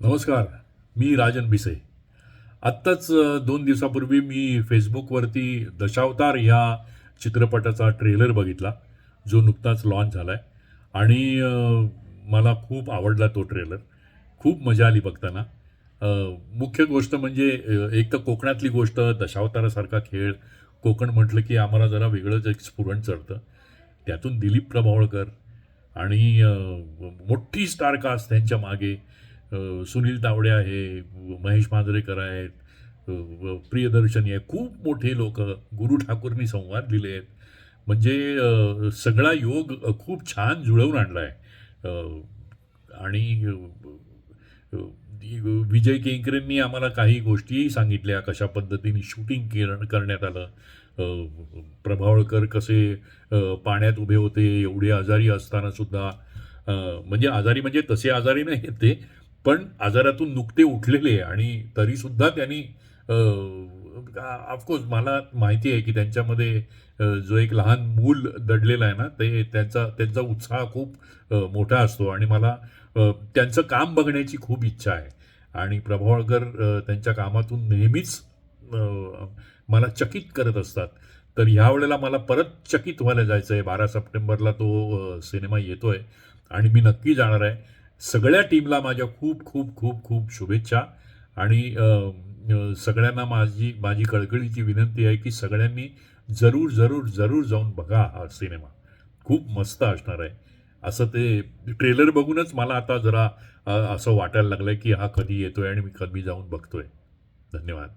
नमस्कार मी राजन भिसे. आत्ताच दोन दिवसापूर्वी मी फेसबुकवरती दशावतार ह्या चित्रपटाचा ट्रेलर बघितला जो नुकताच लॉन्च झाला आहे आणि मला खूप आवडला तो ट्रेलर. खूप मजा आली बघताना. मुख्य गोष्ट म्हणजे एक तर कोकणातली गोष्ट दशावतारासारखा खेळ. कोकण म्हटलं की आम्हाला जरा वेगळंच एक स्फुरण चढतं. त्यातून दिलीप प्रभावळकर आणि मोठी स्टारकास्ट त्यांच्या मागे सुनील तावडे आहे महेश मांजरेकर आहेत प्रियदर्शनी आहे. खूप मोठे लोक गुरु ठाकूरनी संवाद लिहिले आहेत. म्हणजे सगळा योग खूप छान जुळवून आणला आहे आणि विजय केंकरेंनी आम्हाला काही गोष्टीही सांगितल्या कशा पद्धतीने शूटिंग केलं करण्यात आलं. प्रभावळकर कसे पाण्यात उभे होते एवढे आजारी असताना सुद्धा म्हणजे आजारी म्हणजे तसे आजारी नाही ते पण आजारातून नुकते उठलेले आणि तरीसुद्धा त्यांनी ऑफकोर्स मला माहिती आहे की त्यांच्यामध्ये जो एक लहान मूल दडलेलं आहे ना ते त्यांचा त्यांचा उत्साह खूप मोठा असतो आणि मला त्यांचं काम बघण्याची खूप इच्छा आहे. आणि प्रभावळकर त्यांच्या कामातून नेहमीच मला चकित करत असतात. तर ह्या वेळेला मला परत चकित व्हायला जायचं आहे बारा सप्टेंबरला तो सिनेमा येतो आहे आणि मी नक्की जाणार आहे. सगळ्या टीमला माझ्या खूप खूप खूप खूप शुभेच्छा. आणि सगळ्यांना माझी माझी कळकळीची विनंती आहे की सगळ्यांनी जरूर जरूर जरूर जाऊन बघा हा सिनेमा खूप मस्त असणार आहे. असं ते ट्रेलर बघूनच मला आता जरा असं वाटायला लागलं आहे की हा कधी येतोय आणि मी कधी जाऊन बघतोय. धन्यवाद.